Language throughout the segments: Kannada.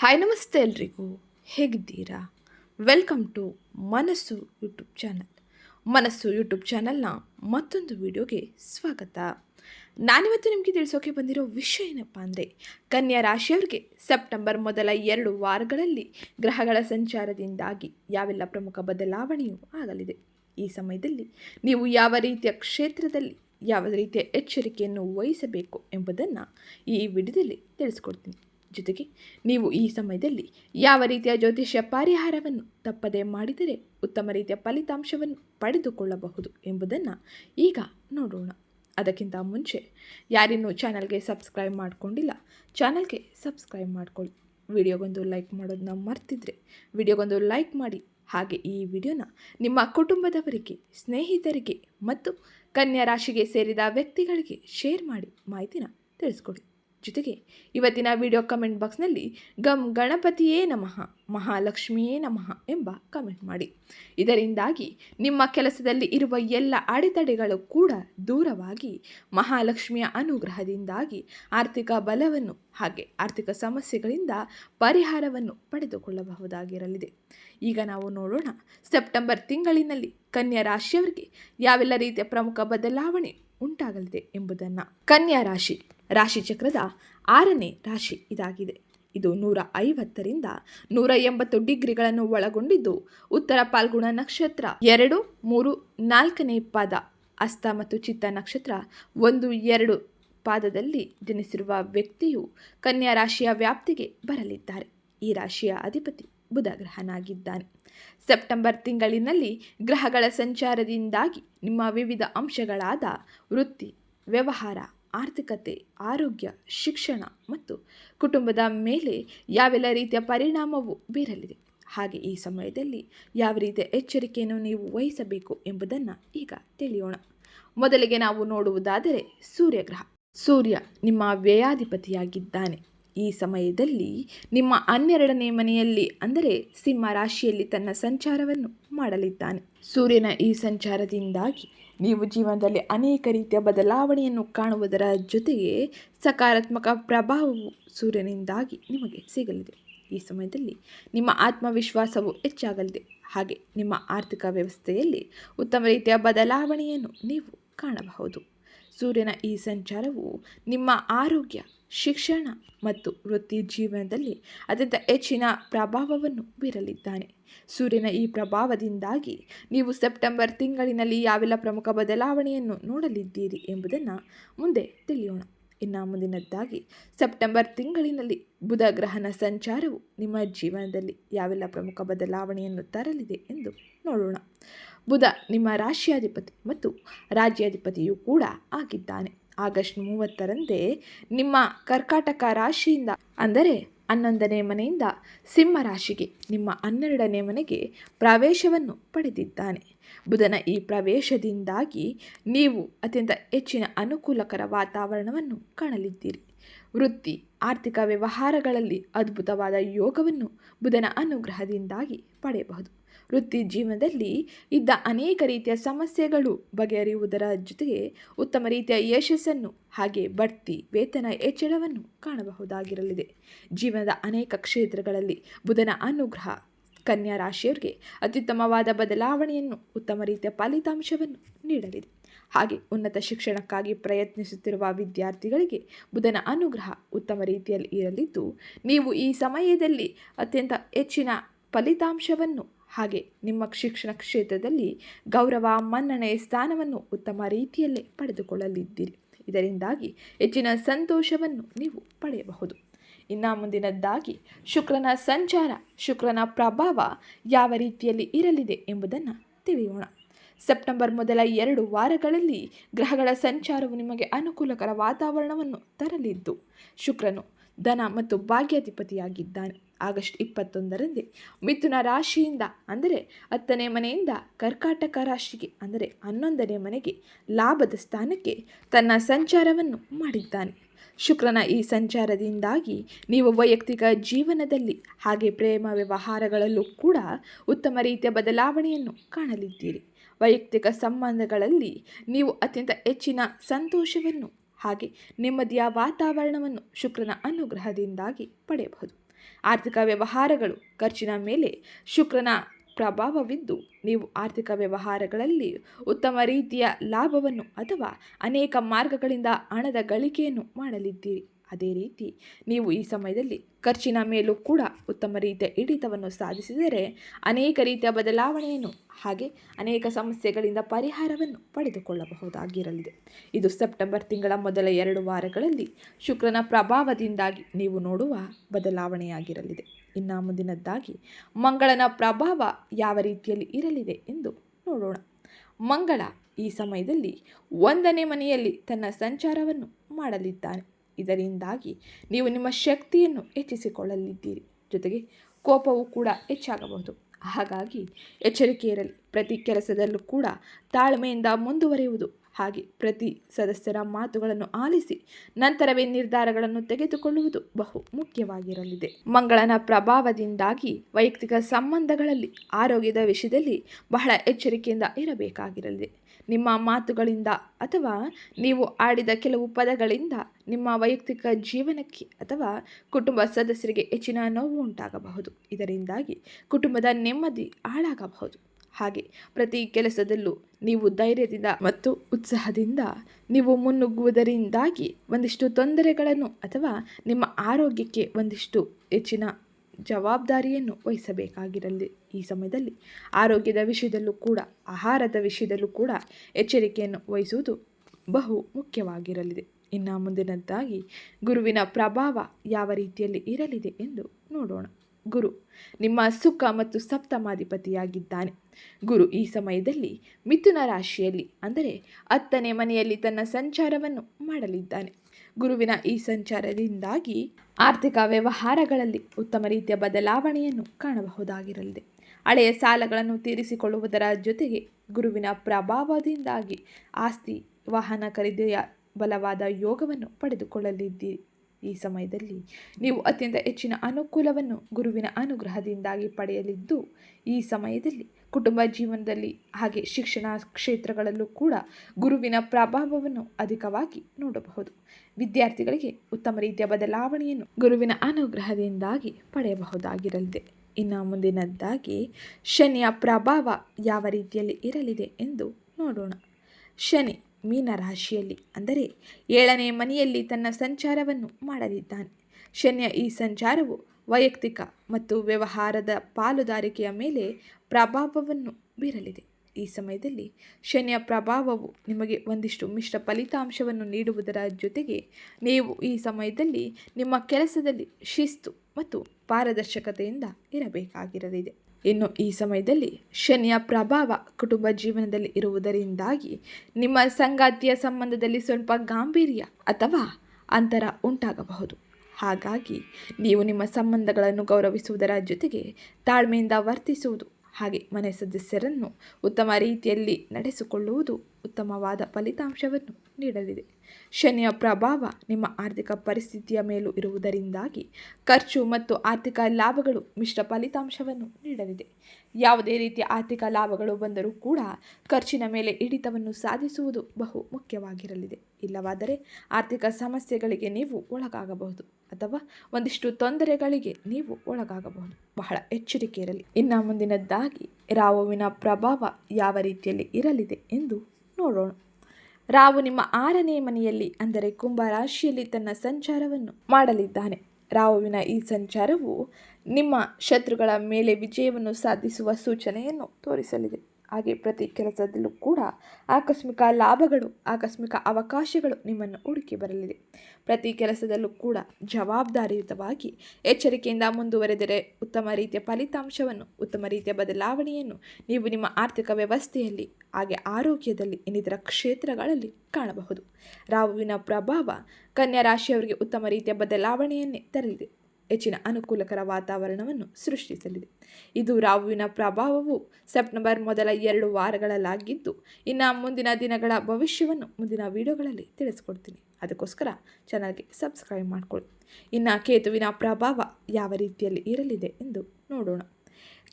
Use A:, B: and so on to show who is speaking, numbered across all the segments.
A: ಹಾಯ್ ನಮಸ್ತೆ ಎಲ್ರಿಗೂ. ಹೇಗಿದ್ದೀರಾ? Welcome to Manasu YouTube channel. Manasu YouTube ಚಾನಲ್ನ ಮತ್ತೊಂದು ವಿಡಿಯೋಗೆ ಸ್ವಾಗತ. ನಾನಿವತ್ತು ನಿಮಗೆ ತಿಳಿಸೋಕೆ ಬಂದಿರೋ ವಿಷಯ ಏನಪ್ಪ ಅಂದರೆ, ಕನ್ಯಾ ರಾಶಿಯವರಿಗೆ ಸೆಪ್ಟೆಂಬರ್ ಮೊದಲ ಎರಡು ವಾರಗಳಲ್ಲಿ ಗ್ರಹಗಳ ಸಂಚಾರದಿಂದಾಗಿ ಯಾವೆಲ್ಲ ಪ್ರಮುಖ ಬದಲಾವಣೆಯೂ ಆಗಲಿದೆ. ಈ ಸಮಯದಲ್ಲಿ ನೀವು ಯಾವ ರೀತಿಯ ಕ್ಷೇತ್ರದಲ್ಲಿ ಯಾವ ರೀತಿಯ ಎಚ್ಚರಿಕೆಯನ್ನು ವಹಿಸಬೇಕು ಎಂಬುದನ್ನು ಈ ವಿಡಿಯೋದಲ್ಲಿ ತಿಳಿಸ್ಕೊಡ್ತೀನಿ. ಜೊತೆಗೆ ನೀವು ಈ ಸಮಯದಲ್ಲಿ ಯಾವ ರೀತಿಯ ಜ್ಯೋತಿಷ್ಯ ಪರಿಹಾರವನ್ನು ತಪ್ಪದೆ ಮಾಡಿದರೆ ಉತ್ತಮ ರೀತಿಯ ಫಲಿತಾಂಶವನ್ನು ಪಡೆದುಕೊಳ್ಳಬಹುದು ಎಂಬುದನ್ನು ಈಗ ನೋಡೋಣ. ಅದಕ್ಕಿಂತ ಮುಂಚೆ ಯಾರಿನ್ನೂ ಚಾನಲ್ಗೆ ಸಬ್ಸ್ಕ್ರೈಬ್ ಮಾಡಿಕೊಂಡಿಲ್ಲ, ಚಾನಲ್ಗೆ ಸಬ್ಸ್ಕ್ರೈಬ್ ಮಾಡ್ಕೊಳ್ಳಿ. ವಿಡಿಯೋಗೊಂದು ಲೈಕ್ ಮಾಡೋದನ್ನ ಮರ್ತಿದ್ರೆ ವಿಡಿಯೋಗೊಂದು ಲೈಕ್ ಮಾಡಿ. ಹಾಗೆ ಈ ವಿಡಿಯೋನ ನಿಮ್ಮ ಕುಟುಂಬದವರಿಗೆ, ಸ್ನೇಹಿತರಿಗೆ ಮತ್ತು ಕನ್ಯಾ ರಾಶಿಗೆ ಸೇರಿದ ವ್ಯಕ್ತಿಗಳಿಗೆ ಶೇರ್ ಮಾಡಿ ಮಾಹಿತಿನ ತಿಳಿಸ್ಕೊಡಿ. ಜೊತೆಗೆ ಇವತ್ತಿನ ವಿಡಿಯೋ ಕಮೆಂಟ್ ಬಾಕ್ಸ್ನಲ್ಲಿ ಗಮ್ ಗಣಪತಿಯೇ ನಮಃ, ಮಹಾಲಕ್ಷ್ಮಿಯೇ ನಮಃ ಎಂಬ ಕಮೆಂಟ್ ಮಾಡಿ. ಇದರಿಂದಾಗಿ ನಿಮ್ಮ ಕೆಲಸದಲ್ಲಿ ಇರುವ ಎಲ್ಲ ಅಡೆತಡೆಗಳು ಕೂಡ ದೂರವಾಗಿ ಮಹಾಲಕ್ಷ್ಮಿಯ ಅನುಗ್ರಹದಿಂದಾಗಿ ಆರ್ಥಿಕ ಬಲವನ್ನು ಹಾಗೆ ಆರ್ಥಿಕ ಸಮಸ್ಯೆಗಳಿಂದ ಪರಿಹಾರವನ್ನು ಪಡೆದುಕೊಳ್ಳಬಹುದಾಗಿರಲಿದೆ. ಈಗ ನಾವು ನೋಡೋಣ, ಸೆಪ್ಟೆಂಬರ್ ತಿಂಗಳಿನಲ್ಲಿ ಕನ್ಯಾ ರಾಶಿಯವರಿಗೆ ಯಾವೆಲ್ಲ ರೀತಿಯ ಪ್ರಮುಖ ಬದಲಾವಣೆ ಉಂಟಾಗಲಿದೆ ಎಂಬುದನ್ನು ಕನ್ಯಾ ರಾಶಿ ರಾಶಿ ಚಕ್ರದ ಆರನೇ ರಾಶಿ ಇದಾಗಿದೆ. ಇದು ನೂರ ಐವತ್ತರಿಂದ ನೂರ ಎಂಬತ್ತು ಡಿಗ್ರಿಗಳನ್ನು ಒಳಗೊಂಡಿದ್ದು ಉತ್ತರ ಪಾಲ್ಗುಣ ನಕ್ಷತ್ರ ಎರಡು, ಮೂರು, ನಾಲ್ಕನೇ ಪಾದ, ಅಸ್ತ ಮತ್ತು ಚಿತ್ತ ನಕ್ಷತ್ರ ಒಂದು, ಎರಡು ಪಾದದಲ್ಲಿ ಜನಿಸಿರುವ ವ್ಯಕ್ತಿಯು ಕನ್ಯಾ ರಾಶಿಯ ವ್ಯಾಪ್ತಿಗೆ ಬರಲಿದ್ದಾರೆ. ಈ ರಾಶಿಯ ಅಧಿಪತಿ ಬುಧ ಗ್ರಹನಾಗಿದ್ದಾನೆ ಸೆಪ್ಟೆಂಬರ್ ತಿಂಗಳಿನಲ್ಲಿ ಗ್ರಹಗಳ ಸಂಚಾರದಿಂದಾಗಿ ನಿಮ್ಮ ವಿವಿಧ ಅಂಶಗಳಾದ ವೃತ್ತಿ, ವ್ಯವಹಾರ, ಆರ್ಥಿಕತೆ, ಆರೋಗ್ಯ, ಶಿಕ್ಷಣ ಮತ್ತು ಕುಟುಂಬದ ಮೇಲೆ ಯಾವೆಲ್ಲ ರೀತಿಯ ಪರಿಣಾಮವು ಬೀರಲಿದೆ. ಹಾಗೆ ಈ ಸಮಯದಲ್ಲಿ ಯಾವ ರೀತಿಯ ಎಚ್ಚರಿಕೆಯನ್ನು ನೀವು ವಹಿಸಬೇಕು ಎಂಬುದನ್ನು ಈಗ ತಿಳಿಯೋಣ. ಮೊದಲಿಗೆ ನಾವು ನೋಡುವುದಾದರೆ ಸೂರ್ಯಗ್ರಹ. ಸೂರ್ಯ ನಿಮ್ಮ ವ್ಯಯಾಧಿಪತಿಯಾಗಿದ್ದಾನೆ. ಈ ಸಮಯದಲ್ಲಿ ನಿಮ್ಮ ಹನ್ನೆರಡನೇ ಮನೆಯಲ್ಲಿ, ಅಂದರೆ ಸಿಂಹ ರಾಶಿಯಲ್ಲಿ ತನ್ನ ಸಂಚಾರವನ್ನು ಮಾಡಲಿದ್ದಾನೆ. ಸೂರ್ಯನ ಈ ಸಂಚಾರದಿಂದಾಗಿ ನೀವು ಜೀವನದಲ್ಲಿ ಅನೇಕ ರೀತಿಯ ಬದಲಾವಣೆಯನ್ನು ಕಾಣುವುದರ ಜೊತೆಗೆ ಸಕಾರಾತ್ಮಕ ಪ್ರಭಾವವು ಸೂರ್ಯನಿಂದಾಗಿ ನಿಮಗೆ ಸಿಗಲಿದೆ. ಈ ಸಮಯದಲ್ಲಿ ನಿಮ್ಮ ಆತ್ಮವಿಶ್ವಾಸವು ಹೆಚ್ಚಾಗಲಿದೆ. ಹಾಗೆ ನಿಮ್ಮ ಆರ್ಥಿಕ ವ್ಯವಸ್ಥೆಯಲ್ಲಿ ಉತ್ತಮ ರೀತಿಯ ಬದಲಾವಣೆಯನ್ನು ನೀವು ಕಾಣಬಹುದು. ಸೂರ್ಯನ ಈ ಸಂಚಾರವು ನಿಮ್ಮ ಆರೋಗ್ಯ ಶಿಕ್ಷಣ ಮತ್ತು ವೃತ್ತಿ ಜೀವನದಲ್ಲಿ ಅತ್ಯಂತ ಹೆಚ್ಚಿನ ಪ್ರಭಾವವನ್ನು ಬೀರಲಿದ್ದಾನೆ. ಸೂರ್ಯನ ಈ ಪ್ರಭಾವದಿಂದಾಗಿ ನೀವು ಸೆಪ್ಟೆಂಬರ್ ತಿಂಗಳಿನಲ್ಲಿ ಯಾವೆಲ್ಲ ಪ್ರಮುಖ ಬದಲಾವಣೆಯನ್ನು ನೋಡಲಿದ್ದೀರಿ ಎಂಬುದನ್ನು ಮುಂದೆ ತಿಳಿಯೋಣ. ಇನ್ನು ಮುಂದಿನದ್ದಾಗಿ, ಸೆಪ್ಟೆಂಬರ್ ತಿಂಗಳಿನಲ್ಲಿ ಬುಧ ಗ್ರಹಣ ಸಂಚಾರವು ನಿಮ್ಮ ಜೀವನದಲ್ಲಿ ಯಾವೆಲ್ಲ ಪ್ರಮುಖ ಬದಲಾವಣೆಯನ್ನು ತರಲಿದೆ ಎಂದು ನೋಡೋಣ. ಬುಧ ನಿಮ್ಮ ರಾಶಿಯಾಧಿಪತಿ ಮತ್ತು ರಾಜ್ಯಾಧಿಪತಿಯೂ ಕೂಡ ಆಗಿದ್ದಾನೆ. ಆಗಸ್ಟ್ ಮೂವತ್ತರಂದೇ ನಿಮ್ಮ ಕರ್ಕಾಟಕ ರಾಶಿಯಿಂದ, ಅಂದರೆ ಹನ್ನೊಂದನೇ ಮನೆಯಿಂದ ಸಿಂಹ ರಾಶಿಗೆ, ನಿಮ್ಮ ಹನ್ನೆರಡನೇ ಮನೆಗೆ ಪ್ರವೇಶವನ್ನು ಪಡೆದಿದ್ದಾನೆ. ಬುಧನ ಈ ಪ್ರವೇಶದಿಂದಾಗಿ ನೀವು ಅತ್ಯಂತ ಹೆಚ್ಚಿನ ಅನುಕೂಲಕರ ವಾತಾವರಣವನ್ನು ಕಾಣಲಿದ್ದೀರಿ. ವೃತ್ತಿ, ಆರ್ಥಿಕ ವ್ಯವಹಾರಗಳಲ್ಲಿ ಅದ್ಭುತವಾದ ಯೋಗವನ್ನು ಬುಧನ ಅನುಗ್ರಹದಿಂದಾಗಿ ಪಡೆಯಬಹುದು. ವೃತ್ತಿ ಜೀವನದಲ್ಲಿ ಇದ್ದ ಅನೇಕ ರೀತಿಯ ಸಮಸ್ಯೆಗಳು ಬಗೆಹರಿಯುವುದರ ಜೊತೆಗೆ ಉತ್ತಮ ರೀತಿಯ ಯಶಸ್ಸನ್ನು ಹಾಗೆ ಬಡ್ತಿ ವೇತನ ಹೆಚ್ಚಳವನ್ನು ಕಾಣಬಹುದಾಗಿರಲಿದೆ. ಜೀವನದ ಅನೇಕ ಕ್ಷೇತ್ರಗಳಲ್ಲಿ ಬುಧನ ಅನುಗ್ರಹ ಕನ್ಯಾ ರಾಶಿಯವರಿಗೆ ಅತ್ಯುತ್ತಮವಾದ ಬದಲಾವಣೆಯನ್ನು ಉತ್ತಮ ರೀತಿಯ ಫಲಿತಾಂಶವನ್ನು ನೀಡಲಿದೆ. ಹಾಗೆ ಉನ್ನತ ಶಿಕ್ಷಣಕ್ಕಾಗಿ ಪ್ರಯತ್ನಿಸುತ್ತಿರುವ ವಿದ್ಯಾರ್ಥಿಗಳಿಗೆ ಬುಧನ ಅನುಗ್ರಹ ಉತ್ತಮ ರೀತಿಯಲ್ಲಿ ಇರಲಿದ್ದು, ನೀವು ಈ ಸಮಯದಲ್ಲಿ ಅತ್ಯಂತ ಹೆಚ್ಚಿನ ಫಲಿತಾಂಶವನ್ನು ಹಾಗೆ ನಿಮ್ಮ ಶಿಕ್ಷಣ ಕ್ಷೇತ್ರದಲ್ಲಿ ಗೌರವ, ಮನ್ನಣೆ ಸ್ಥಾನವನ್ನು ಉತ್ತಮ ರೀತಿಯಲ್ಲೇ ಪಡೆದುಕೊಳ್ಳಲಿದ್ದೀರಿ. ಇದರಿಂದಾಗಿ ಹೆಚ್ಚಿನ ಸಂತೋಷವನ್ನು ನೀವು ಪಡೆಯಬಹುದು. ಇನ್ನು ಮುಂದಿನದ್ದಾಗಿ, ಶುಕ್ರನ ಸಂಚಾರ, ಶುಕ್ರನ ಪ್ರಭಾವ ಯಾವ ರೀತಿಯಲ್ಲಿ ಇರಲಿದೆ ಎಂಬುದನ್ನು ತಿಳಿಯೋಣ. ಸೆಪ್ಟೆಂಬರ್ ಮೊದಲ ಎರಡು ವಾರಗಳಲ್ಲಿ ಗ್ರಹಗಳ ಸಂಚಾರವು ನಿಮಗೆ ಅನುಕೂಲಕರ ವಾತಾವರಣವನ್ನು ತರಲಿದ್ದು, ಶುಕ್ರನು ಧನ ಮತ್ತು ಭಾಗ್ಯಾಧಿಪತಿಯಾಗಿದ್ದಾನೆ. ಆಗಸ್ಟ್ ಇಪ್ಪತ್ತೊಂದರಂದೇ ಮಿಥುನ ರಾಶಿಯಿಂದ, ಅಂದರೆ ಹತ್ತನೇ ಮನೆಯಿಂದ ಕರ್ಕಾಟಕ ರಾಶಿಗೆ, ಅಂದರೆ ಹನ್ನೊಂದನೇ ಮನೆಗೆ ಲಾಭದ ಸ್ಥಾನಕ್ಕೆ ತನ್ನ ಸಂಚಾರವನ್ನು ಮಾಡಿದ್ದಾನೆ. ಶುಕ್ರನ ಈ ಸಂಚಾರದಿಂದಾಗಿ ನೀವು ವೈಯಕ್ತಿಕ ಜೀವನದಲ್ಲಿ ಹಾಗೆ ಪ್ರೇಮ ವ್ಯವಹಾರಗಳಲ್ಲೂ ಕೂಡ ಉತ್ತಮ ರೀತಿಯ ಬದಲಾವಣೆಯನ್ನು ಕಾಣಲಿದ್ದೀರಿ. ವೈಯಕ್ತಿಕ ಸಂಬಂಧಗಳಲ್ಲಿ ನೀವು ಅತ್ಯಂತ ಹೆಚ್ಚಿನ ಸಂತೋಷವನ್ನು ಹಾಗೆ ನೆಮ್ಮದಿಯ ವಾತಾವರಣವನ್ನು ಶುಕ್ರನ ಅನುಗ್ರಹದಿಂದಾಗಿ ಪಡೆಯಬಹುದು. ಆರ್ಥಿಕ ವ್ಯವಹಾರಗಳು ಖರ್ಚಿನ ಮೇಲೆ ಶುಕ್ರನ ಪ್ರಭಾವವಿದ್ದು, ನೀವು ಆರ್ಥಿಕ ವ್ಯವಹಾರಗಳಲ್ಲಿ ಉತ್ತಮ ರೀತಿಯ ಲಾಭವನ್ನು ಅಥವಾ ಅನೇಕ ಮಾರ್ಗಗಳಿಂದ ಹಣದ ಗಳಿಕೆಯನ್ನು ಮಾಡಲಿದ್ದೀರಿ. ಅದೇ ರೀತಿ ನೀವು ಈ ಸಮಯದಲ್ಲಿ ಖರ್ಚಿನ ಮೇಲೂ ಕೂಡ ಉತ್ತಮ ರೀತಿಯ ಹಿಡಿತವನ್ನು ಸಾಧಿಸಿದರೆ ಅನೇಕ ರೀತಿಯ ಬದಲಾವಣೆಯನ್ನು ಹಾಗೆ ಅನೇಕ ಸಮಸ್ಯೆಗಳಿಂದ ಪರಿಹಾರವನ್ನು ಪಡೆದುಕೊಳ್ಳಬಹುದಾಗಿರಲಿದೆ. ಇದು ಸೆಪ್ಟೆಂಬರ್ ತಿಂಗಳ ಮೊದಲ ಎರಡು ವಾರಗಳಲ್ಲಿ ಶುಕ್ರನ ಪ್ರಭಾವದಿಂದಾಗಿ ನೀವು ನೋಡುವ ಬದಲಾವಣೆಯಾಗಿರಲಿದೆ. ಇನ್ನು ಮುಂದಿನದ್ದಾಗಿ ಮಂಗಳನ ಪ್ರಭಾವ ಯಾವ ರೀತಿಯಲ್ಲಿ ಇರಲಿದೆ ಎಂದು ನೋಡೋಣ. ಮಂಗಳ ಈ ಸಮಯದಲ್ಲಿ ಒಂದನೇ ಮನೆಯಲ್ಲಿ ತನ್ನ ಸಂಚಾರವನ್ನು ಮಾಡಲಿದ್ದಾನೆ. ಇದರಿಂದಾಗಿ ನೀವು ನಿಮ್ಮ ಶಕ್ತಿಯನ್ನು ಹೆಚ್ಚಿಸಿಕೊಳ್ಳಲಿದ್ದೀರಿ. ಜೊತೆಗೆ ಕೋಪವು ಕೂಡ ಹೆಚ್ಚಾಗಬಹುದು. ಹಾಗಾಗಿ ಎಚ್ಚರಿಕೆ ಇರಲಿ. ಪ್ರತಿ ಕೆಲಸದಲ್ಲೂ ಕೂಡ ತಾಳ್ಮೆಯಿಂದ ಮುಂದುವರಿಯುವುದು ಹಾಗೆ ಪ್ರತಿ ಸದಸ್ಯರ ಮಾತುಗಳನ್ನು ಆಲಿಸಿ ನಂತರವೇ ನಿರ್ಧಾರಗಳನ್ನು ತೆಗೆದುಕೊಳ್ಳುವುದು ಬಹು ಮುಖ್ಯವಾಗಿರಲಿದೆ. ಮಂಗಳನ ಪ್ರಭಾವದಿಂದಾಗಿ ವೈಯಕ್ತಿಕ ಸಂಬಂಧಗಳಲ್ಲಿ, ಆರೋಗ್ಯದ ವಿಷಯದಲ್ಲಿ ಬಹಳ ಎಚ್ಚರಿಕೆಯಿಂದ ಇರಬೇಕಾಗಿರಲಿದೆ. ನಿಮ್ಮ ಮಾತುಗಳಿಂದ ಅಥವಾ ನೀವು ಆಡಿದ ಕೆಲವು ಪದಗಳಿಂದ ನಿಮ್ಮ ವೈಯಕ್ತಿಕ ಜೀವನಕ್ಕೆ ಅಥವಾ ಕುಟುಂಬ ಸದಸ್ಯರಿಗೆ ಹೆಚ್ಚಿನ ನೋವು ಉಂಟಾಗಬಹುದು. ಇದರಿಂದಾಗಿ ಕುಟುಂಬದ ನೆಮ್ಮದಿ ಹಾಳಾಗಬಹುದು. ಹಾಗೆ ಪ್ರತಿ ಕೆಲಸದಲ್ಲೂ ನೀವು ಧೈರ್ಯದಿಂದ ಮತ್ತು ಉತ್ಸಾಹದಿಂದ ನೀವು ಮುನ್ನುಗ್ಗುವುದರಿಂದಾಗಿ ಒಂದಿಷ್ಟು ತೊಂದರೆಗಳನ್ನು ಅಥವಾ ನಿಮ್ಮ ಆರೋಗ್ಯಕ್ಕೆ ಒಂದಿಷ್ಟು ಹೆಚ್ಚಿನ ಜವಾಬ್ದಾರಿಯನ್ನು ವಹಿಸಬೇಕಾಗಿರಲಿ ಈ ಸಮಯದಲ್ಲಿ. ಆರೋಗ್ಯದ ವಿಷಯದಲ್ಲೂ ಕೂಡ, ಆಹಾರದ ವಿಷಯದಲ್ಲೂ ಕೂಡ ಎಚ್ಚರಿಕೆಯನ್ನು ವಹಿಸುವುದು ಬಹು ಮುಖ್ಯವಾಗಿರಲಿದೆ. ಇನ್ನು ಮುಂದಿನದ್ದಾಗಿ, ಗುರುವಿನ ಪ್ರಭಾವ ಯಾವ ರೀತಿಯಲ್ಲಿ ಇರಲಿದೆ ಎಂದು ನೋಡೋಣ. ಗುರು, ನಿಮ್ಮ ಸುಖ ಮತ್ತು ಸಪ್ತಮಾಧಿಪತಿಯಾಗಿದ್ದಾನೆ. ಗುರು, ಈ ಸಮಯದಲ್ಲಿ ಮಿಥುನ ರಾಶಿಯಲ್ಲಿ, ಅಂದರೆ ಹತ್ತನೇ ಮನೆಯಲ್ಲಿ ತನ್ನ ಸಂಚಾರವನ್ನು ಮಾಡಲಿದ್ದಾನೆ. ಗುರುವಿನ ಈ ಸಂಚಾರದಿಂದಾಗಿ ಆರ್ಥಿಕ ವ್ಯವಹಾರಗಳಲ್ಲಿ ಉತ್ತಮ ರೀತಿಯ ಬದಲಾವಣೆಯನ್ನು ಕಾಣಬಹುದಾಗಿರಲಿದೆ. ಹಳೆಯ ಸಾಲಗಳನ್ನು ತೀರಿಸಿಕೊಳ್ಳುವುದರ ಜೊತೆಗೆ ಗುರುವಿನ ಪ್ರಭಾವದಿಂದಾಗಿ ಆಸ್ತಿ, ವಾಹನ ಖರೀದಿಯ ಬಲವಾದ ಯೋಗವನ್ನು ಪಡೆದುಕೊಳ್ಳಲಿದ್ದೀರಿ. ಈ ಸಮಯದಲ್ಲಿ ನೀವು ಅತ್ಯಂತ ಹೆಚ್ಚಿನ ಅನುಕೂಲವನ್ನು ಗುರುವಿನ ಅನುಗ್ರಹದಿಂದಾಗಿ ಪಡೆಯಲಿದ್ದು, ಈ ಸಮಯದಲ್ಲಿ ಕುಟುಂಬ ಜೀವನದಲ್ಲಿ ಹಾಗೆ ಶಿಕ್ಷಣ ಕ್ಷೇತ್ರಗಳಲ್ಲೂ ಕೂಡ ಗುರುವಿನ ಪ್ರಭಾವವನ್ನು ಅಧಿಕವಾಗಿ ನೋಡಬಹುದು. ವಿದ್ಯಾರ್ಥಿಗಳಿಗೆ ಉತ್ತಮ ರೀತಿಯ ಬದಲಾವಣೆಯನ್ನು ಗುರುವಿನ ಅನುಗ್ರಹದಿಂದಾಗಿ ಪಡೆಯಬಹುದಾಗಿರಲಿದೆ. ಇನ್ನು ಮುಂದಿನದ್ದಾಗಿ, ಶನಿಯ ಪ್ರಭಾವ ಯಾವ ರೀತಿಯಲ್ಲಿ ಇರಲಿದೆ ಎಂದು ನೋಡೋಣ. ಶನಿ ಮೀನ ರಾಶಿಯಲ್ಲಿ. ಅಂದರೆ ಏಳನೇ ಮನೆಯಲ್ಲಿ ತನ್ನ ಸಂಚಾರವನ್ನು ಮಾಡಲಿದ್ದಾನೆ. ಶನಿಯ ಈ ಸಂಚಾರವು ವೈಯಕ್ತಿಕ ಮತ್ತು ವ್ಯವಹಾರದ ಪಾಲುದಾರಿಕೆಯ ಮೇಲೆ ಪ್ರಭಾವವನ್ನು ಬೀರಲಿದೆ. ಈ ಸಮಯದಲ್ಲಿ ಶನಿಯ ಪ್ರಭಾವವು ನಿಮಗೆ ಒಂದಿಷ್ಟು ಮಿಶ್ರ ಫಲಿತಾಂಶವನ್ನು ನೀಡುವುದರ ಜೊತೆಗೆ ನೀವು ಈ ಸಮಯದಲ್ಲಿ ನಿಮ್ಮ ಕೆಲಸದಲ್ಲಿ ಶಿಸ್ತು ಮತ್ತು ಪಾರದರ್ಶಕತೆಯಿಂದ ಇರಬೇಕಾಗಿರಲಿದೆ. ಇನ್ನು ಈ ಸಮಯದಲ್ಲಿ ಶನಿಯ ಪ್ರಭಾವ ಕುಟುಂಬ ಜೀವನದಲ್ಲಿ ಇರುವುದರಿಂದಾಗಿ ನಿಮ್ಮ ಸಂಗಾತಿಯ ಸಂಬಂಧದಲ್ಲಿ ಸ್ವಲ್ಪ ಗಾಂಭೀರ್ಯ ಅಥವಾ ಅಂತರ ಉಂಟಾಗಬಹುದು. ಹಾಗಾಗಿ ನೀವು ನಿಮ್ಮ ಸಂಬಂಧಗಳನ್ನು ಗೌರವಿಸುವುದರ ಜೊತೆಗೆ ತಾಳ್ಮೆಯಿಂದ ವರ್ತಿಸುವುದು ಹಾಗೆ ಮನೆ ಸದಸ್ಯರನ್ನು ಉತ್ತಮ ರೀತಿಯಲ್ಲಿ ನಡೆಸಿಕೊಳ್ಳುವುದು ಉತ್ತಮವಾದ ಫಲಿತಾಂಶವನ್ನು ನೀಡಲಿದೆ. ಶನಿಯ ಪ್ರಭಾವ ನಿಮ್ಮ ಆರ್ಥಿಕ ಪರಿಸ್ಥಿತಿಯ ಮೇಲೂ ಇರುವುದರಿಂದಾಗಿ ಖರ್ಚು ಮತ್ತು ಆರ್ಥಿಕ ಲಾಭಗಳು ಮಿಶ್ರ ಫಲಿತಾಂಶವನ್ನು ನೀಡಲಿದೆ. ಯಾವುದೇ ರೀತಿಯ ಆರ್ಥಿಕ ಲಾಭಗಳು ಬಂದರೂ ಕೂಡ ಖರ್ಚಿನ ಮೇಲೆ ಹಿಡಿತವನ್ನು ಸಾಧಿಸುವುದು ಬಹು ಮುಖ್ಯವಾಗಿರಲಿದೆ. ಇಲ್ಲವಾದರೆ ಆರ್ಥಿಕ ಸಮಸ್ಯೆಗಳಿಗೆ ನೀವು ಒಳಗಾಗಬಹುದು ಅಥವಾ ಒಂದಿಷ್ಟು ತೊಂದರೆಗಳಿಗೆ ನೀವು ಒಳಗಾಗಬಹುದು. ಬಹಳ ಎಚ್ಚರಿಕೆ ಇರಲಿ ಇನ್ನು ಮುಂದಿನದ್ದಾಗಿ ರಾಹುವಿನ ಪ್ರಭಾವ ಯಾವ ರೀತಿಯಲ್ಲಿ ಇರಲಿದೆ ಎಂದು ನೋಡೋಣ. ರಾವು ನಿಮ್ಮ ಆರನೇ ಮನೆಯಲ್ಲಿ, ಅಂದರೆ ಕುಂಭ ರಾಶಿಯಲ್ಲಿ ತನ್ನ ಸಂಚಾರವನ್ನು ಮಾಡಲಿದ್ದಾನೆ. ರಾಹುವಿನ ಈ ಸಂಚಾರವು ನಿಮ್ಮ ಶತ್ರುಗಳ ಮೇಲೆ ವಿಜಯವನ್ನು ಸಾಧಿಸುವ ಸೂಚನೆಯನ್ನು ತೋರಿಸಲಿದೆ. ಹಾಗೆ ಪ್ರತಿ ಕೆಲಸದಲ್ಲೂ ಕೂಡ ಆಕಸ್ಮಿಕ ಲಾಭಗಳು, ಆಕಸ್ಮಿಕ ಅವಕಾಶಗಳು ನಿಮ್ಮನ್ನು ಹುಡುಕಿ ಬರಲಿದೆ. ಪ್ರತಿ ಕೆಲಸದಲ್ಲೂ ಕೂಡ ಜವಾಬ್ದಾರಿಯುತವಾಗಿ ಎಚ್ಚರಿಕೆಯಿಂದ ಮುಂದುವರೆದರೆ ಉತ್ತಮ ರೀತಿಯ ಫಲಿತಾಂಶವನ್ನು, ಉತ್ತಮ ರೀತಿಯ ಬದಲಾವಣೆಯನ್ನು ನೀವು ನಿಮ್ಮ ಆರ್ಥಿಕ ವ್ಯವಸ್ಥೆಯಲ್ಲಿ, ಹಾಗೆ ಆರೋಗ್ಯದಲ್ಲಿ, ಇನ್ನಿತರ ಕ್ಷೇತ್ರಗಳಲ್ಲಿ ಕಾಣಬಹುದು. ರಾಹುವಿನ ಪ್ರಭಾವ ಕನ್ಯಾ ರಾಶಿಯವರಿಗೆ ಉತ್ತಮ ರೀತಿಯ ಬದಲಾವಣೆಯನ್ನೇ ತರಲಿದೆ. ಹೆಚ್ಚಿನ ಅನುಕೂಲಕರ ವಾತಾವರಣವನ್ನು ಸೃಷ್ಟಿಸಲಿದೆ. ಇದು ರಾಹುವಿನ ಪ್ರಭಾವವು ಸೆಪ್ಟೆಂಬರ್ ಮೊದಲ ಎರಡು ವಾರಗಳಲ್ಲಾಗಿದ್ದು, ಇನ್ನು ಮುಂದಿನ ದಿನಗಳ ಭವಿಷ್ಯವನ್ನು ಮುಂದಿನ ವಿಡಿಯೋಗಳಲ್ಲಿ ತಿಳಿಸ್ಕೊಡ್ತೀನಿ. ಅದಕ್ಕೋಸ್ಕರ ಚಾನಲ್ಗೆ ಸಬ್ಸ್ಕ್ರೈಬ್ ಮಾಡಿಕೊಳ್ಳಿ. ಇನ್ನು ಕೇತುವಿನ ಪ್ರಭಾವ ಯಾವ ರೀತಿಯಲ್ಲಿ ಇರಲಿದೆ ಎಂದು ನೋಡೋಣ.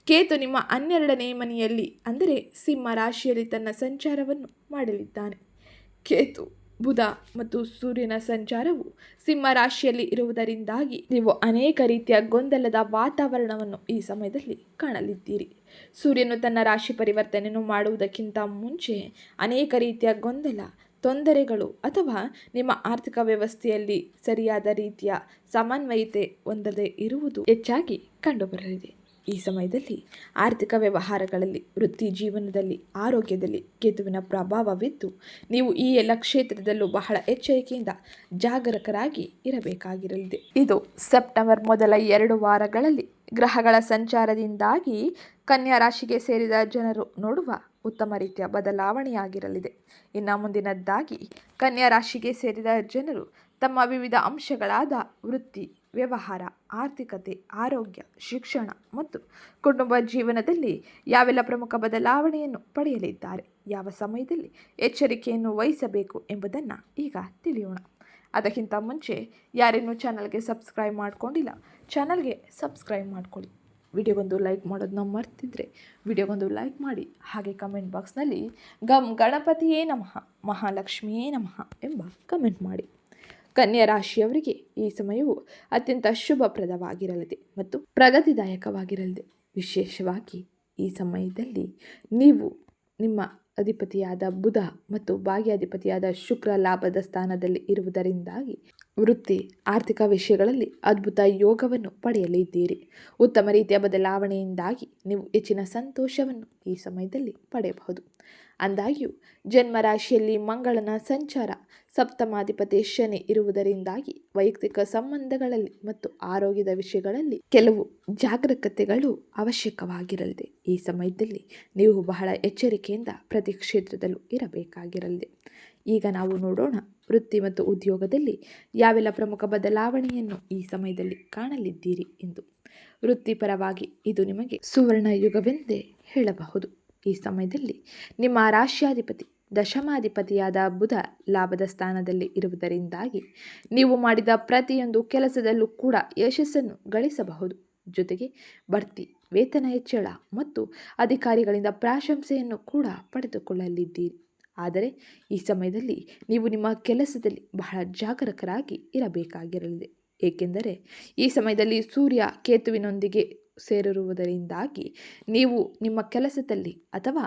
A: ಕೇತು ನಿಮ್ಮ ಹನ್ನೆರಡನೇ ಮನೆಯಲ್ಲಿ, ಅಂದರೆ ಸಿಂಹ ರಾಶಿಯಲ್ಲಿ ತನ್ನ ಸಂಚಾರವನ್ನು ಮಾಡಲಿದ್ದಾನೆ. ಕೇತು ಬುಧ ಮತ್ತು ಸೂರ್ಯನ ಸಂಚಾರವು ಸಿಂಹ ರಾಶಿಯಲ್ಲಿ ಇರುವುದರಿಂದಾಗಿ ನೀವು ಅನೇಕ ರೀತಿಯ ಗೊಂದಲದ ವಾತಾವರಣವನ್ನು ಈ ಸಮಯದಲ್ಲಿ ಕಾಣಲಿದ್ದೀರಿ. ಸೂರ್ಯನು ತನ್ನ ರಾಶಿ ಪರಿವರ್ತನೆಯನ್ನು ಮಾಡುವುದಕ್ಕಿಂತ ಮುಂಚೆ ಅನೇಕ ರೀತಿಯ ಗೊಂದಲ, ತೊಂದರೆಗಳು ಅಥವಾ ನಿಮ್ಮ ಆರ್ಥಿಕ ವ್ಯವಸ್ಥೆಯಲ್ಲಿ ಸರಿಯಾದ ರೀತಿಯ ಸಮನ್ವಯತೆ ಹೊಂದದೇ ಇರುವುದು ಹೆಚ್ಚಾಗಿ ಕಂಡುಬರಲಿದೆ. ಈ ಸಮಯದಲ್ಲಿ ಆರ್ಥಿಕ ವ್ಯವಹಾರಗಳಲ್ಲಿ, ವೃತ್ತಿ ಜೀವನದಲ್ಲಿ, ಆರೋಗ್ಯದಲ್ಲಿ ಕೇತುವಿನ ಪ್ರಭಾವವಿದ್ದು, ನೀವು ಈ ಎಲ್ಲ ಕ್ಷೇತ್ರದಲ್ಲೂ ಬಹಳ ಎಚ್ಚರಿಕೆಯಿಂದ ಜಾಗರೂಕರಾಗಿ ಇರಬೇಕಾಗಿರಲಿದೆ. ಇದು ಸೆಪ್ಟೆಂಬರ್ ಮೊದಲ ಎರಡು ವಾರಗಳಲ್ಲಿ ಗ್ರಹಗಳ ಸಂಚಾರದಿಂದಾಗಿ ಕನ್ಯಾ ರಾಶಿಗೆ ಸೇರಿದ ಜನರು ನೋಡುವ ಉತ್ತಮ ರೀತಿಯ ಬದಲಾವಣೆಯಾಗಿರಲಿದೆ. ಇನ್ನು ಮುಂದಿನದ್ದಾಗಿ, ಕನ್ಯಾ ರಾಶಿಗೆ ಸೇರಿದ ಜನರು ತಮ್ಮ ವಿವಿಧ ಅಂಶಗಳಾದ ವೃತ್ತಿ ವ್ಯವಹಾರ, ಆರ್ಥಿಕತೆ, ಆರೋಗ್ಯ, ಶಿಕ್ಷಣ ಮತ್ತು ಕುಟುಂಬ ಜೀವನದಲ್ಲಿ ಯಾವೆಲ್ಲ ಪ್ರಮುಖ ಬದಲಾವಣೆಯನ್ನು ಪಡೆಯಲಿದ್ದಾರೆ, ಯಾವ ಸಮಯದಲ್ಲಿ ಎಚ್ಚರಿಕೆಯನ್ನು ವಹಿಸಬೇಕು ಎಂಬುದನ್ನು ಈಗ ತಿಳಿಯೋಣ. ಅದಕ್ಕಿಂತ ಮುಂಚೆ ಯಾರೇನೂ ಚಾನಲ್ಗೆ ಸಬ್ಸ್ಕ್ರೈಬ್ ಮಾಡ್ಕೊಂಡಿಲ್ಲ, ಚಾನಲ್ಗೆ ಸಬ್ಸ್ಕ್ರೈಬ್ ಮಾಡ್ಕೊಳ್ಳಿ. ವಿಡಿಯೋಗೊಂದು ಲೈಕ್ ಮಾಡೋದನ್ನ ಮರ್ತಿದ್ರೆ ವಿಡಿಯೋಗೊಂದು ಲೈಕ್ ಮಾಡಿ, ಹಾಗೆ ಕಮೆಂಟ್ ಬಾಕ್ಸ್ನಲ್ಲಿ ಗಮ್ ಗಣಪತಿಯೇ ನಮಃ, ಮಹಾಲಕ್ಷ್ಮಿಯೇ ನಮಃ ಎಂಬ ಕಮೆಂಟ್ ಮಾಡಿ. ಕನ್ಯಾ ರಾಶಿಯವರಿಗೆ ಈ ಸಮಯವು ಅತ್ಯಂತ ಶುಭಪ್ರದವಾಗಿರಲಿದೆ ಮತ್ತು ಪ್ರಗತಿದಾಯಕವಾಗಿರಲಿದೆ. ವಿಶೇಷವಾಗಿ ಈ ಸಮಯದಲ್ಲಿ ನೀವು ನಿಮ್ಮ ಅಧಿಪತಿಯಾದ ಬುಧ ಮತ್ತು ಭಾಗ್ಯಾಧಿಪತಿಯಾದ ಶುಕ್ರ ಲಾಭದ ಸ್ಥಾನದಲ್ಲಿ ಇರುವುದರಿಂದಾಗಿ ವೃತ್ತಿ, ಆರ್ಥಿಕ ವಿಷಯಗಳಲ್ಲಿ ಅದ್ಭುತ ಯೋಗವನ್ನು ಪಡೆಯಲಿದ್ದೀರಿ. ಉತ್ತಮ ರೀತಿಯ ಬದಲಾವಣೆಯಿಂದಾಗಿ ನೀವು ಹೆಚ್ಚಿನ ಸಂತೋಷವನ್ನು ಈ ಸಮಯದಲ್ಲಿ ಪಡೆಯಬಹುದು. ಅಂದಾಗ್ಯೂ ಜನ್ಮರಾಶಿಯಲ್ಲಿ ಮಂಗಳನ ಸಂಚಾರ ಸಪ್ತಮಾಧಿಪತಿ ಶನಿ ಇರುವುದರಿಂದಾಗಿ ವೈಯಕ್ತಿಕ ಸಂಬಂಧಗಳಲ್ಲಿ ಮತ್ತು ಆರೋಗ್ಯದ ವಿಷಯಗಳಲ್ಲಿ ಕೆಲವು ಜಾಗರೂಕತೆಗಳು ಅವಶ್ಯಕವಾಗಿರಲಿದೆ. ಈ ಸಮಯದಲ್ಲಿ ನೀವು ಬಹಳ ಎಚ್ಚರಿಕೆಯಿಂದ ಪ್ರತಿ ಕ್ಷೇತ್ರದಲ್ಲೂ ಇರಬೇಕಾಗಿರಲಿದೆ. ಈಗ ನಾವು ನೋಡೋಣ ವೃತ್ತಿ ಮತ್ತು ಉದ್ಯೋಗದಲ್ಲಿ ಯಾವೆಲ್ಲ ಪ್ರಮುಖ ಬದಲಾವಣೆಯನ್ನು ಈ ಸಮಯದಲ್ಲಿ ಕಾಣಲಿದ್ದೀರಿ ಎಂದು. ವೃತ್ತಿಪರವಾಗಿ ಇದು ನಿಮಗೆ ಸುವರ್ಣ ಯುಗವೆಂದೇ ಹೇಳಬಹುದು. ಈ ಸಮಯದಲ್ಲಿ ನಿಮ್ಮ ರಾಶ್ಯಾಧಿಪತಿ, ದಶಮಾಧಿಪತಿಯಾದ ಬುಧ ಲಾಭದ ಸ್ಥಾನದಲ್ಲಿ ಇರುವುದರಿಂದಾಗಿ ನೀವು ಮಾಡಿದ ಪ್ರತಿಯೊಂದು ಕೆಲಸದಲ್ಲೂ ಕೂಡ ಯಶಸ್ಸನ್ನು ಗಳಿಸಬಹುದು. ಜೊತೆಗೆ ಬಡ್ತಿ, ವೇತನ ಹೆಚ್ಚಳ ಮತ್ತು ಅಧಿಕಾರಿಗಳಿಂದ ಪ್ರಶಂಸೆಯನ್ನು ಕೂಡ ಪಡೆದುಕೊಳ್ಳಲಿದ್ದೀರಿ. ಆದರೆ ಈ ಸಮಯದಲ್ಲಿ ನೀವು ನಿಮ್ಮ ಕೆಲಸದಲ್ಲಿ ಬಹಳ ಜಾಗರೂಕರಾಗಿ ಇರಬೇಕಾಗಿರಲಿದೆ. ಏಕೆಂದರೆ ಈ ಸಮಯದಲ್ಲಿ ಸೂರ್ಯ ಕೇತುವಿನೊಂದಿಗೆ ಸೇರಿರುವುದರಿಂದಾಗಿ ನೀವು ನಿಮ್ಮ ಕೆಲಸದಲ್ಲಿ ಅಥವಾ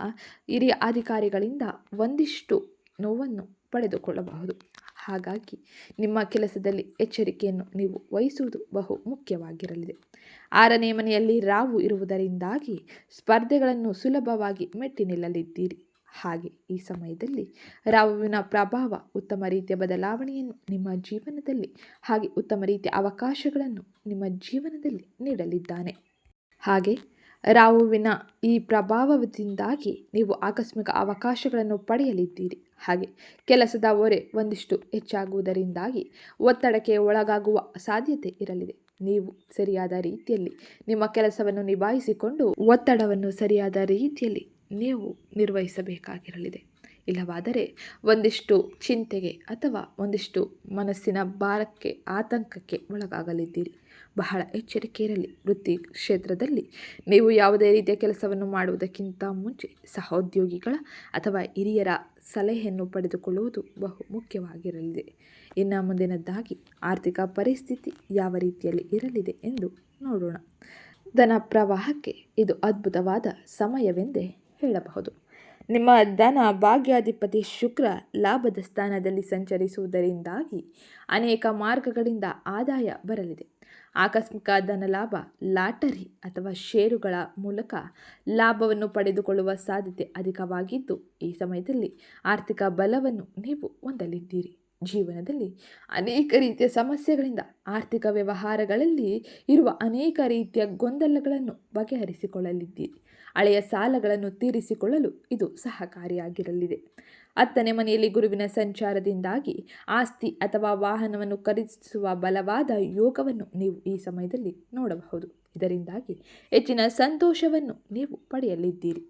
A: ಹಿರಿಯ ಅಧಿಕಾರಿಗಳಿಂದ ಒಂದಿಷ್ಟು ನೋವನ್ನು ಪಡೆದುಕೊಳ್ಳಬಹುದು. ಹಾಗಾಗಿ ನಿಮ್ಮ ಕೆಲಸದಲ್ಲಿ ಎಚ್ಚರಿಕೆಯನ್ನು ನೀವು ವಹಿಸುವುದು ಬಹು ಮುಖ್ಯವಾಗಿರಲಿದೆ. ಆರನೇ ಮನೆಯಲ್ಲಿ ರಾವು ಇರುವುದರಿಂದಾಗಿ ಸ್ಪರ್ಧೆಗಳನ್ನು ಸುಲಭವಾಗಿ ಮೆಟ್ಟಿ ನಿಲ್ಲಲಿದ್ದೀರಿ. ಹಾಗೆ ಈ ಸಮಯದಲ್ಲಿ ರಾಹುವಿನ ಪ್ರಭಾವ ಉತ್ತಮ ರೀತಿಯ ಬದಲಾವಣೆಯನ್ನು ನಿಮ್ಮ ಜೀವನದಲ್ಲಿ ಹಾಗೆ ಉತ್ತಮ ರೀತಿಯ ಅವಕಾಶಗಳನ್ನು ನಿಮ್ಮ ಜೀವನದಲ್ಲಿ ನೀಡಲಿದ್ದಾನೆ. ಹಾಗೆ ರಾಹುವಿನ ಈ ಪ್ರಭಾವದಿಂದಾಗಿ ನೀವು ಆಕಸ್ಮಿಕ ಅವಕಾಶಗಳನ್ನು ಪಡೆಯಲಿದ್ದೀರಿ. ಹಾಗೆ ಕೆಲಸದ ಹೊರೆ ಒಂದಿಷ್ಟು ಹೆಚ್ಚಾಗುವುದರಿಂದಾಗಿ ಒತ್ತಡಕ್ಕೆ ಒಳಗಾಗುವ ಸಾಧ್ಯತೆ ಇರಲಿದೆ. ನೀವು ಸರಿಯಾದ ರೀತಿಯಲ್ಲಿ ನಿಮ್ಮ ಕೆಲಸವನ್ನು ನಿಭಾಯಿಸಿಕೊಂಡು ಒತ್ತಡವನ್ನು ಸರಿಯಾದ ರೀತಿಯಲ್ಲಿ ನೀವು ನಿರ್ವಹಿಸಬೇಕಾಗಿರಲಿದೆ. ಇಲ್ಲವಾದರೆ ಒಂದಿಷ್ಟು ಚಿಂತೆಗೆ ಅಥವಾ ಒಂದಿಷ್ಟು ಮನಸ್ಸಿನ ಭಾರಕ್ಕೆ, ಆತಂಕಕ್ಕೆ ಒಳಗಾಗಲಿದ್ದೀರಿ. ಬಹಳ ಎಚ್ಚರಿಕೆ ಇರಲಿ ವೃತ್ತಿ ಕ್ಷೇತ್ರದಲ್ಲಿ ನೀವು ಯಾವುದೇ ರೀತಿಯ ಕೆಲಸವನ್ನು ಮಾಡುವುದಕ್ಕಿಂತ ಮುಂಚೆ ಸಹೋದ್ಯೋಗಿಗಳ ಅಥವಾ ಹಿರಿಯರ ಸಲಹೆಯನ್ನು ಪಡೆದುಕೊಳ್ಳುವುದು ಬಹು ಮುಖ್ಯವಾಗಿರಲಿದೆ. ಇನ್ನು ಮುಂದಿನದ್ದಾಗಿ ಆರ್ಥಿಕ ಪರಿಸ್ಥಿತಿ ಯಾವ ರೀತಿಯಲ್ಲಿ ಇರಲಿದೆ ಎಂದು ನೋಡೋಣ. ಧನ ಪ್ರವಾಹಕ್ಕೆ ಇದು ಅದ್ಭುತವಾದ ಸಮಯವೆಂದೇ ಹೇಳಬಹುದು. ನಿಮ್ಮ ಧನ ಭಾಗ್ಯಾಧಿಪತಿ ಶುಕ್ರ ಲಾಭದ ಸ್ಥಾನದಲ್ಲಿ ಸಂಚರಿಸುವುದರಿಂದಾಗಿ ಅನೇಕ ಮಾರ್ಗಗಳಿಂದ ಆದಾಯ ಬರಲಿದೆ. ಆಕಸ್ಮಿಕ ಧನ ಲಾಭ ಲಾಟರಿ ಅಥವಾ ಷೇರುಗಳ ಮೂಲಕ ಲಾಭವನ್ನು ಪಡೆದುಕೊಳ್ಳುವ ಸಾಧ್ಯತೆ ಅಧಿಕವಾಗಿದ್ದು, ಈ ಸಮಯದಲ್ಲಿ ಆರ್ಥಿಕ ಬಲವನ್ನು ನೀವು ಹೊಂದಲಿದ್ದೀರಿ. ಜೀವನದಲ್ಲಿ ಅನೇಕ ರೀತಿಯ ಸಮಸ್ಯೆಗಳಿಂದ ಆರ್ಥಿಕ ವ್ಯವಹಾರಗಳಲ್ಲಿ ಇರುವ ಅನೇಕ ರೀತಿಯ ಗೊಂದಲಗಳನ್ನು ಬಗೆಹರಿಸಿಕೊಳ್ಳಲಿದ್ದೀರಿ. ಹಳೆಯ ಸಾಲಗಳನ್ನು ತೀರಿಸಿಕೊಳ್ಳಲು ಇದು ಸಹಕಾರಿಯಾಗಿರಲಿದೆ. ಹತ್ತನೇ ಮನೆಯಲ್ಲಿ ಗುರುವಿನ ಸಂಚಾರದಿಂದಾಗಿ ಆಸ್ತಿ ಅಥವಾ ವಾಹನವನ್ನು ಖರೀದಿಸುವ ಬಲವಾದ ಯೋಗವನ್ನು ನೀವು ಈ ಸಮಯದಲ್ಲಿ ನೋಡಬಹುದು. ಇದರಿಂದಾಗಿ ಹೆಚ್ಚಿನ ಸಂತೋಷವನ್ನು ನೀವು ಪಡೆಯಲಿದ್ದೀರಿ.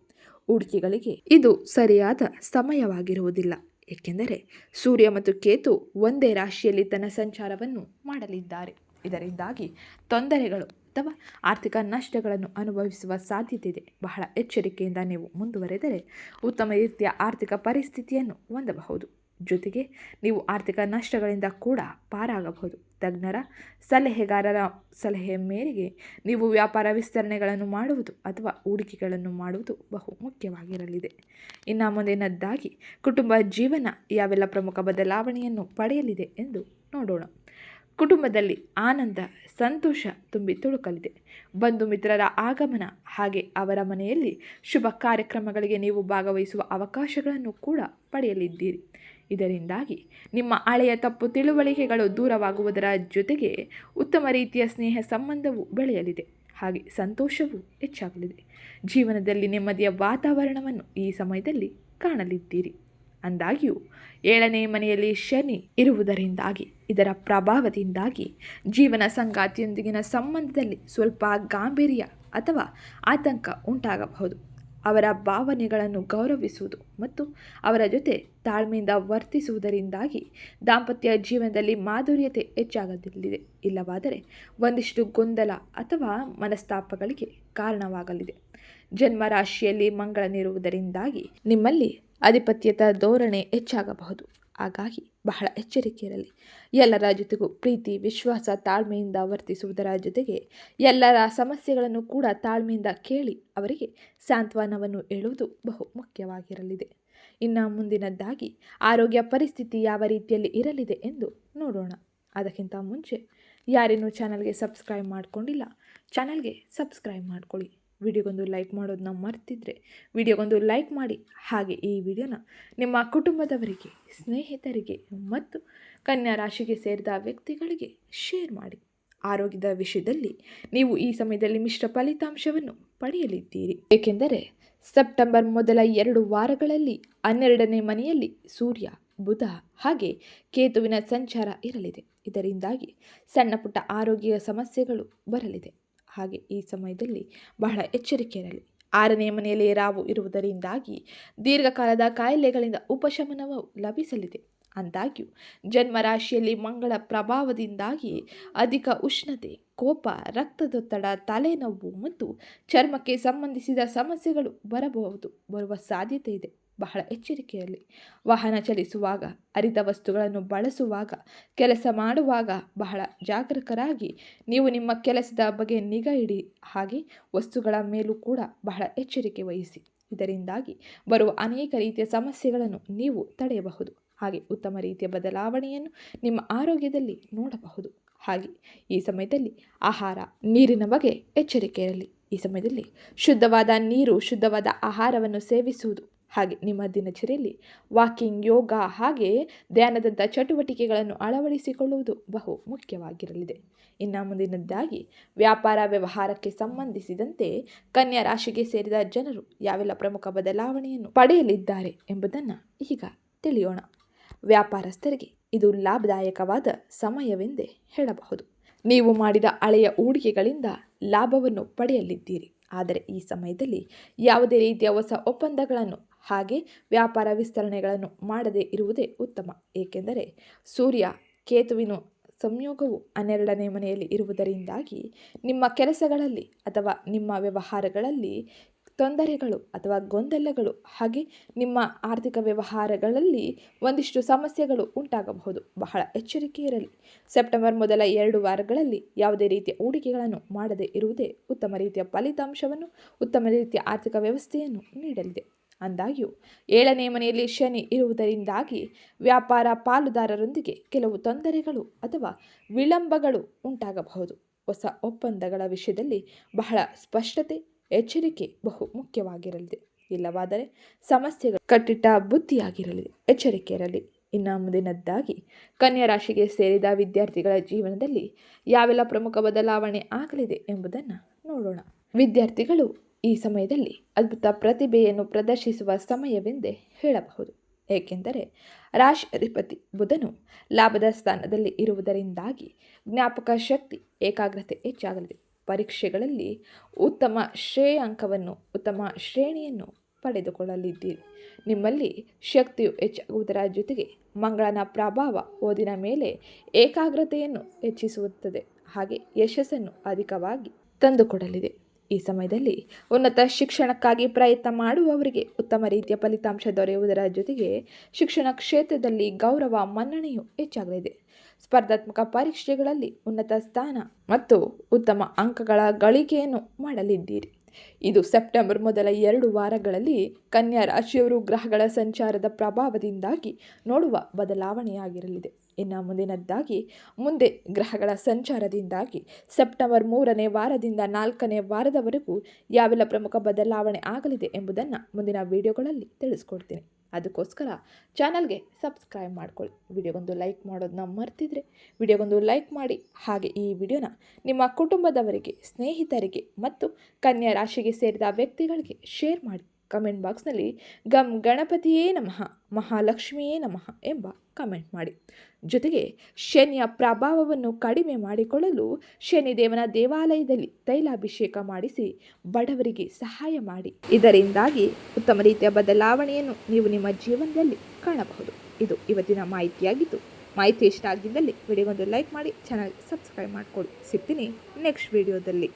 A: ಹೂಡಿಕೆಗಳಿಗೆ ಇದು ಸರಿಯಾದ ಸಮಯವಾಗಿರುವುದಿಲ್ಲ. ಏಕೆಂದರೆ ಸೂರ್ಯ ಮತ್ತು ಕೇತು ಒಂದೇ ರಾಶಿಯಲ್ಲಿ ತನ್ನ ಸಂಚಾರವನ್ನು ಮಾಡಲಿದ್ದಾರೆ. ಇದರಿಂದಾಗಿ ತೊಂದರೆಗಳು ಅಥವಾ ಆರ್ಥಿಕ ನಷ್ಟಗಳನ್ನು ಅನುಭವಿಸುವ ಸಾಧ್ಯತೆ ಇದೆ ಬಹಳ ಎಚ್ಚರಿಕೆಯಿಂದ ನೀವು ಮುಂದುವರೆದರೆ ಉತ್ತಮ ರೀತಿಯ ಆರ್ಥಿಕ ಪರಿಸ್ಥಿತಿಯನ್ನು ಹೊಂದಬಹುದು. ಜೊತೆಗೆ ನೀವು ಆರ್ಥಿಕ ನಷ್ಟಗಳಿಂದ ಕೂಡ ಪಾರಾಗಬಹುದು. ತಜ್ಞರ ಸಲಹೆಗಾರರ ಸಲಹೆ ಮೇರೆಗೆ ನೀವು ವ್ಯಾಪಾರ ವಿಸ್ತರಣೆಗಳನ್ನು ಮಾಡುವುದು ಅಥವಾ ಹೂಡಿಕೆಗಳನ್ನು ಮಾಡುವುದು ಬಹು ಮುಖ್ಯವಾಗಿರಲಿದೆ. ಇನ್ನು ಮುಂದಿನದ್ದಾಗಿ ಕುಟುಂಬ ಜೀವನ ಯಾವೆಲ್ಲ ಪ್ರಮುಖ ಬದಲಾವಣೆಯನ್ನು ಪಡೆಯಲಿದೆ ಎಂದು ನೋಡೋಣ. ಕುಟುಂಬದಲ್ಲಿ ಆನಂದ, ಸಂತೋಷ ತುಂಬಿ ತುಳುಕಲಿದೆ. ಬಂಧು ಮಿತ್ರರ ಆಗಮನ ಹಾಗೆ ಅವರ ಮನೆಯಲ್ಲಿ ಶುಭ ಕಾರ್ಯಕ್ರಮಗಳಿಗೆ ನೀವು ಭಾಗವಹಿಸುವ ಅವಕಾಶಗಳನ್ನು ಕೂಡ ಪಡೆಯಲಿದ್ದೀರಿ. ಇದರಿಂದಾಗಿ ನಿಮ್ಮ ಹಳೆಯ ತಪ್ಪು ತಿಳುವಳಿಕೆಗಳು ದೂರವಾಗುವುದರ ಜೊತೆಗೆ ಉತ್ತಮ ರೀತಿಯ ಸ್ನೇಹ ಸಂಬಂಧವು ಬೆಳೆಯಲಿದೆ. ಹಾಗೆ ಸಂತೋಷವೂ ಹೆಚ್ಚಾಗಲಿದೆ. ಜೀವನದಲ್ಲಿ ನೆಮ್ಮದಿಯ ವಾತಾವರಣವನ್ನು ಈ ಸಮಯದಲ್ಲಿ ಕಾಣಲಿದ್ದೀರಿ. ಅಂದಾಗ್ಯೂ, ಏಳನೇ ಮನೆಯಲ್ಲಿ ಶನಿ ಇರುವುದರಿಂದಾಗಿ ಇದರ ಪ್ರಭಾವದಿಂದಾಗಿ ಜೀವನ ಸಂಗಾತಿಯೊಂದಿಗಿನ ಸಂಬಂಧದಲ್ಲಿ ಸ್ವಲ್ಪ ಗಾಂಭೀರ್ಯ ಅಥವಾ ಆತಂಕ ಉಂಟಾಗಬಹುದು. ಅವರ ಭಾವನೆಗಳನ್ನು ಗೌರವಿಸುವುದು ಮತ್ತು ಅವರ ಜೊತೆ ತಾಳ್ಮೆಯಿಂದ ವರ್ತಿಸುವುದರಿಂದಾಗಿ ದಾಂಪತ್ಯ ಜೀವನದಲ್ಲಿ ಮಾಧುರ್ಯತೆ ಹೆಚ್ಚಾಗಲಿದೆ. ಇಲ್ಲವಾದರೆ ಒಂದಿಷ್ಟು ಗೊಂದಲ ಅಥವಾ ಮನಸ್ತಾಪಗಳಿಗೆ ಕಾರಣವಾಗಲಿದೆ. ಜನ್ಮ ರಾಶಿಯಲ್ಲಿ ಮಂಗಳನಿರುವುದರಿಂದಾಗಿ ನಿಮ್ಮಲ್ಲಿ ಅಧಿಪತ್ಯದ ಧೋರಣೆ ಹೆಚ್ಚಾಗಬಹುದು. ಹಾಗಾಗಿ ಬಹಳ ಎಚ್ಚರಿಕೆ ಇರಲಿ ಎಲ್ಲರ ಜೊತೆಗೂ ಪ್ರೀತಿ, ವಿಶ್ವಾಸ, ತಾಳ್ಮೆಯಿಂದ ವರ್ತಿಸುವುದರ ಜೊತೆಗೆ ಎಲ್ಲರ ಸಮಸ್ಯೆಗಳನ್ನು ಕೂಡ ತಾಳ್ಮೆಯಿಂದ ಕೇಳಿ ಅವರಿಗೆ ಸಾಂತ್ವನವನ್ನು ಹೇಳುವುದು ಬಹು ಮುಖ್ಯವಾಗಿರಲಿದೆ. ಇನ್ನು ಮುಂದಿನದ್ದಾಗಿ ಆರೋಗ್ಯ ಪರಿಸ್ಥಿತಿ ಯಾವ ರೀತಿಯಲ್ಲಿ ಇರಲಿದೆ ಎಂದು ನೋಡೋಣ. ಅದಕ್ಕಿಂತ ಮುಂಚೆ ಯಾರೇನೂ ಚಾನಲ್ಗೆ ಸಬ್ಸ್ಕ್ರೈಬ್ ಮಾಡಿಕೊಂಡಿಲ್ಲ, ಚಾನಲ್ಗೆ ಸಬ್ಸ್ಕ್ರೈಬ್ ಮಾಡ್ಕೊಳ್ಳಿ. ವಿಡಿಯೋಗೊಂದು ಲೈಕ್ ಮಾಡೋದನ್ನ ಮರ್ತಿದ್ರೆ ವಿಡಿಯೋಗೊಂದು ಲೈಕ್ ಮಾಡಿ ಹಾಗೆ ಈ ವಿಡಿಯೋನ ನಿಮ್ಮ ಕುಟುಂಬದವರಿಗೆ, ಸ್ನೇಹಿತರಿಗೆ ಮತ್ತು ಕನ್ಯಾ ರಾಶಿಗೆ ಸೇರಿದ ವ್ಯಕ್ತಿಗಳಿಗೆ ಶೇರ್ ಮಾಡಿ. ಆರೋಗ್ಯದ ವಿಷಯದಲ್ಲಿ ನೀವು ಈ ಸಮಯದಲ್ಲಿ ಮಿಶ್ರ ಫಲಿತಾಂಶವನ್ನು ಪಡೆಯಲಿದ್ದೀರಿ. ಏಕೆಂದರೆ ಸೆಪ್ಟೆಂಬರ್ ಮೊದಲ ಎರಡು ವಾರಗಳಲ್ಲಿ ಹನ್ನೆರಡನೇ ಮನೆಯಲ್ಲಿ ಸೂರ್ಯ, ಬುಧ ಹಾಗೆ ಕೇತುವಿನ ಸಂಚಾರ ಇರಲಿದೆ. ಇದರಿಂದಾಗಿ ಸಣ್ಣ ಪುಟ್ಟ ಆರೋಗ್ಯ ಸಮಸ್ಯೆಗಳು ಬರಲಿದೆ. ಹಾಗೆ ಈ ಸಮಯದಲ್ಲಿ ಬಹಳ ಎಚ್ಚರಿಕೆ ಇರಲಿ ಆರನೇ ಮನೆಯಲ್ಲಿ ರಾವು ಇರುವುದರಿಂದಾಗಿ ದೀರ್ಘಕಾಲದ ಕಾಯಿಲೆಗಳಿಂದ ಉಪಶಮನವು ಲಭಿಸಲಿದೆ. ಅಂದಾಗ್ಯೂ ಜನ್ಮ ರಾಶಿಯಲ್ಲಿ ಮಂಗಳ ಪ್ರಭಾವದಿಂದಾಗಿ ಅಧಿಕ ಉಷ್ಣತೆ, ಕೋಪ, ರಕ್ತದೊತ್ತಡ, ತಲೆನೋವು ಮತ್ತು ಚರ್ಮಕ್ಕೆ ಸಂಬಂಧಿಸಿದ ಸಮಸ್ಯೆಗಳು ಬರಬಹುದು, ಬರುವ ಸಾಧ್ಯತೆ ಇದೆ. ಬಹಳ ಎಚ್ಚರಿಕೆಯಲ್ಲಿ ವಾಹನ ಚಲಿಸುವಾಗ, ಅರಿತ ವಸ್ತುಗಳನ್ನು ಬಳಸುವಾಗ, ಕೆಲಸ ಮಾಡುವಾಗ ಬಹಳ ಜಾಗರೂಕರಾಗಿ ನೀವು ನಿಮ್ಮ ಕೆಲಸದ ಬಗ್ಗೆ ನಿಗಾ ಇಡಿ ಹಾಗೆ ವಸ್ತುಗಳ ಮೇಲೂ ಕೂಡ ಬಹಳ ಎಚ್ಚರಿಕೆ ವಹಿಸಿ. ಇದರಿಂದಾಗಿ ಬರುವ ಅನೇಕ ರೀತಿಯ ಸಮಸ್ಯೆಗಳನ್ನು ನೀವು ತಡೆಯಬಹುದು. ಹಾಗೆ ಉತ್ತಮ ರೀತಿಯ ಬದಲಾವಣೆಯನ್ನು ನಿಮ್ಮ ಆರೋಗ್ಯದಲ್ಲಿ ನೋಡಬಹುದು. ಹಾಗೆ ಈ ಸಮಯದಲ್ಲಿ ಆಹಾರ ನೀರಿನ ಬಗ್ಗೆ ಎಚ್ಚರಿಕೆ ಇರಲಿ. ಈ ಸಮಯದಲ್ಲಿ ಶುದ್ಧವಾದ ನೀರು, ಶುದ್ಧವಾದ ಆಹಾರವನ್ನು ಸೇವಿಸುವುದು ಹಾಗೆ ನಿಮ್ಮ ದಿನಚರಿಯಲ್ಲಿ ವಾಕಿಂಗ್, ಯೋಗ ಹಾಗೆ ಧ್ಯಾನದಂಥ ಚಟುವಟಿಕೆಗಳನ್ನು ಅಳವಡಿಸಿಕೊಳ್ಳುವುದು ಬಹು ಮುಖ್ಯವಾಗಿರಲಿದೆ. ಇನ್ನು ಮುಂದಿನದ್ದಾಗಿ ವ್ಯಾಪಾರ ವ್ಯವಹಾರಕ್ಕೆ ಸಂಬಂಧಿಸಿದಂತೆ ಕನ್ಯಾ ರಾಶಿಗೆ ಸೇರಿದ ಜನರು ಯಾವೆಲ್ಲ ಪ್ರಮುಖ ಬದಲಾವಣೆಯನ್ನು ಪಡೆಯಲಿದ್ದಾರೆ ಎಂಬುದನ್ನು ಈಗ ತಿಳಿಯೋಣ. ವ್ಯಾಪಾರಸ್ಥರಿಗೆ ಇದು ಲಾಭದಾಯಕವಾದ ಸಮಯವೆಂದೇ ಹೇಳಬಹುದು. ನೀವು ಮಾಡಿದ ಹಳೆಯ ಹೂಡಿಕೆಗಳಿಂದ ಲಾಭವನ್ನು ಪಡೆಯಲಿದ್ದೀರಿ. ಆದರೆ ಈ ಸಮಯದಲ್ಲಿ ಯಾವುದೇ ರೀತಿಯ ಹೊಸ ಒಪ್ಪಂದಗಳನ್ನು ಹಾಗೆ ವ್ಯಾಪಾರ ವಿಸ್ತರಣೆಗಳನ್ನು ಮಾಡದೇ ಇರುವುದೇ ಉತ್ತಮ. ಏಕೆಂದರೆ ಸೂರ್ಯ ಕೇತುವಿನ ಸಂಯೋಗವು ಹನ್ನೆರಡನೇ ಮನೆಯಲ್ಲಿ ಇರುವುದರಿಂದಾಗಿ ನಿಮ್ಮ ಕೆಲಸಗಳಲ್ಲಿ ಅಥವಾ ನಿಮ್ಮ ವ್ಯವಹಾರಗಳಲ್ಲಿ ತೊಂದರೆಗಳು ಅಥವಾ ಗೊಂದಲಗಳು ಹಾಗೆ ನಿಮ್ಮ ಆರ್ಥಿಕ ವ್ಯವಹಾರಗಳಲ್ಲಿ ಒಂದಿಷ್ಟು ಸಮಸ್ಯೆಗಳು ಉಂಟಾಗಬಹುದು. ಬಹಳ ಎಚ್ಚರಿಕೆ ಇರಲಿ. ಸೆಪ್ಟೆಂಬರ್ ಮೊದಲ ಎರಡು ವಾರಗಳಲ್ಲಿ ಯಾವುದೇ ರೀತಿಯ ಹೂಡಿಕೆಗಳನ್ನು ಮಾಡದೇ ಇರುವುದೇ ಉತ್ತಮ ರೀತಿಯ ಫಲಿತಾಂಶವನ್ನು, ಉತ್ತಮ ರೀತಿಯ ಆರ್ಥಿಕ ವ್ಯವಸ್ಥೆಯನ್ನು ನೀಡಲಿದೆ. ಅಂದಾಗ್ಯೂ, ಏಳನೇ ಮನೆಯಲ್ಲಿ ಶನಿ ಇರುವುದರಿಂದಾಗಿ ವ್ಯಾಪಾರ ಪಾಲುದಾರರೊಂದಿಗೆ ಕೆಲವು ತೊಂದರೆಗಳು ಅಥವಾ ವಿಳಂಬಗಳು ಉಂಟಾಗಬಹುದು. ಹೊಸ ಒಪ್ಪಂದಗಳ ವಿಷಯದಲ್ಲಿ ಬಹಳ ಸ್ಪಷ್ಟತೆ, ಎಚ್ಚರಿಕೆ ಬಹು ಮುಖ್ಯವಾಗಿರಲಿದೆ. ಇಲ್ಲವಾದರೆ ಸಮಸ್ಯೆಗಳು ಕಟ್ಟಿಟ್ಟ ಬುದ್ಧಿಯಾಗಿರಲಿದೆ. ಎಚ್ಚರಿಕೆ ಇರಲಿ. ಇನ್ನು ಮುಂದಿನದ್ದಾಗಿ, ಕನ್ಯಾ ರಾಶಿಗೆ ಸೇರಿದ ವಿದ್ಯಾರ್ಥಿಗಳ ಜೀವನದಲ್ಲಿ ಯಾವೆಲ್ಲ ಪ್ರಮುಖ ಬದಲಾವಣೆ ಆಗಲಿದೆ ಎಂಬುದನ್ನು ನೋಡೋಣ. ವಿದ್ಯಾರ್ಥಿಗಳು ಈ ಸಮಯದಲ್ಲಿ ಅದ್ಭುತ ಪ್ರತಿಭೆಯನ್ನು ಪ್ರದರ್ಶಿಸುವ ಸಮಯವೆಂದೇ ಹೇಳಬಹುದು. ಏಕೆಂದರೆ ರಾಶಿ ಅಧಿಪತಿ ಬುಧನು ಲಾಭದ ಸ್ಥಾನದಲ್ಲಿ ಇರುವುದರಿಂದಾಗಿ ಜ್ಞಾಪಕ ಶಕ್ತಿ, ಏಕಾಗ್ರತೆ ಹೆಚ್ಚಾಗಲಿದೆ. ಪರೀಕ್ಷೆಗಳಲ್ಲಿ ಉತ್ತಮ ಶ್ರೇಯಾಂಕವನ್ನು, ಉತ್ತಮ ಶ್ರೇಣಿಯನ್ನು ಪಡೆದುಕೊಳ್ಳಲಿದ್ದೀರಿ. ನಿಮ್ಮಲ್ಲಿ ಶಕ್ತಿಯು ಹೆಚ್ಚಾಗುವುದರ ಜೊತೆಗೆ ಮಂಗಳನ ಪ್ರಭಾವ ಓದಿನ ಮೇಲೆ ಏಕಾಗ್ರತೆಯನ್ನು ಹೆಚ್ಚಿಸುತ್ತದೆ. ಹಾಗೆ ಯಶಸ್ಸನ್ನು ಅಧಿಕವಾಗಿ ತಂದುಕೊಡಲಿದೆ. ಈ ಸಮಯದಲ್ಲಿ ಉನ್ನತ ಶಿಕ್ಷಣಕ್ಕಾಗಿ ಪ್ರಯತ್ನ ಮಾಡುವವರಿಗೆ ಉತ್ತಮ ರೀತಿಯ ಫಲಿತಾಂಶ ದೊರೆಯುವುದರ ಜೊತೆಗೆ ಶಿಕ್ಷಣ ಕ್ಷೇತ್ರದಲ್ಲಿ ಗೌರವ, ಮನ್ನಣೆಯೂ ಹೆಚ್ಚಾಗಲಿದೆ. ಸ್ಪರ್ಧಾತ್ಮಕ ಪರೀಕ್ಷೆಗಳಲ್ಲಿ ಉನ್ನತ ಸ್ಥಾನ ಮತ್ತು ಉತ್ತಮ ಅಂಕಗಳ ಗಳಿಕೆಯನ್ನು ಮಾಡಲಿದ್ದೀರಿ. ಇದು ಸೆಪ್ಟೆಂಬರ್ ಮೊದಲ ಎರಡು ವಾರಗಳಲ್ಲಿ ಕನ್ಯಾ ರಾಶಿಯವರು ಗ್ರಹಗಳ ಸಂಚಾರದ ಪ್ರಭಾವದಿಂದಾಗಿ ನೋಡುವ ಬದಲಾವಣೆಯಾಗಿರಲಿದೆ. ಇನ್ನು ಮುಂದಿನದ್ದಾಗಿ, ಮುಂದೆ ಗ್ರಹಗಳ ಸಂಚಾರದಿಂದಾಗಿ ಸೆಪ್ಟೆಂಬರ್ ಮೂರನೇ ವಾರದಿಂದ ನಾಲ್ಕನೇ ವಾರದವರೆಗೂ ಯಾವೆಲ್ಲ ಪ್ರಮುಖ ಬದಲಾವಣೆ ಆಗಲಿದೆ ಎಂಬುದನ್ನು ಮುಂದಿನ ವಿಡಿಯೋಗಳಲ್ಲಿ ತಿಳಿಸ್ಕೊಡ್ತೀನಿ. ಅದಕ್ಕೋಸ್ಕರ ಚಾನಲ್ಗೆ ಸಬ್ಸ್ಕ್ರೈಬ್ ಮಾಡ್ಕೊಳ್ಳಿ. ವಿಡಿಯೋಗೊಂದು ಲೈಕ್ ಮಾಡೋದನ್ನ ಮರ್ತಿದ್ರೆ ವಿಡಿಯೋಗೊಂದು ಲೈಕ್ ಮಾಡಿ. ಹಾಗೆ ಈ ವಿಡಿಯೋನ ನಿಮ್ಮ ಕುಟುಂಬದವರಿಗೆ, ಸ್ನೇಹಿತರಿಗೆ ಮತ್ತು ಕನ್ಯಾ ರಾಶಿಗೆ ಸೇರಿದ ವ್ಯಕ್ತಿಗಳಿಗೆ ಶೇರ್ ಮಾಡಿ. ಕಮೆಂಟ್ ಬಾಕ್ಸ್ನಲ್ಲಿ ಗಮ್ ಗಣಪತಿಯೇ ನಮಃ, ಮಹಾಲಕ್ಷ್ಮಿಯೇ ನಮಃ ಎಂಬ ಕಮೆಂಟ್ ಮಾಡಿ. ಜೊತೆಗೆ, ಶನಿಯ ಪ್ರಭಾವವನ್ನು ಕಡಿಮೆ ಮಾಡಿಕೊಳ್ಳಲು ಶನಿದೇವನ ದೇವಾಲಯದಲ್ಲಿ ತೈಲಾಭಿಷೇಕ ಮಾಡಿಸಿ ಬಡವರಿಗೆ ಸಹಾಯ ಮಾಡಿ. ಇದರಿಂದಾಗಿ ಉತ್ತಮ ರೀತಿಯ ಬದಲಾವಣೆಯನ್ನು ನೀವು ನಿಮ್ಮ ಜೀವನದಲ್ಲಿ ಕಾಣಬಹುದು. ಇದು ಇವತ್ತಿನ ಮಾಹಿತಿಯಾಗಿದ್ದು, ಮಾಹಿತಿ ಇಷ್ಟ ಆಗಿದ್ದಲ್ಲಿ ವಿಡಿಯೋಗೊಂದು ಲೈಕ್ ಮಾಡಿ, ಚಾನಲ್ ಸಬ್ಸ್ಕ್ರೈಬ್ ಮಾಡ್ಕೊಳ್ಳಿ. ಸಿಗ್ತೀನಿ ನೆಕ್ಸ್ಟ್ ವಿಡಿಯೋದಲ್ಲಿ.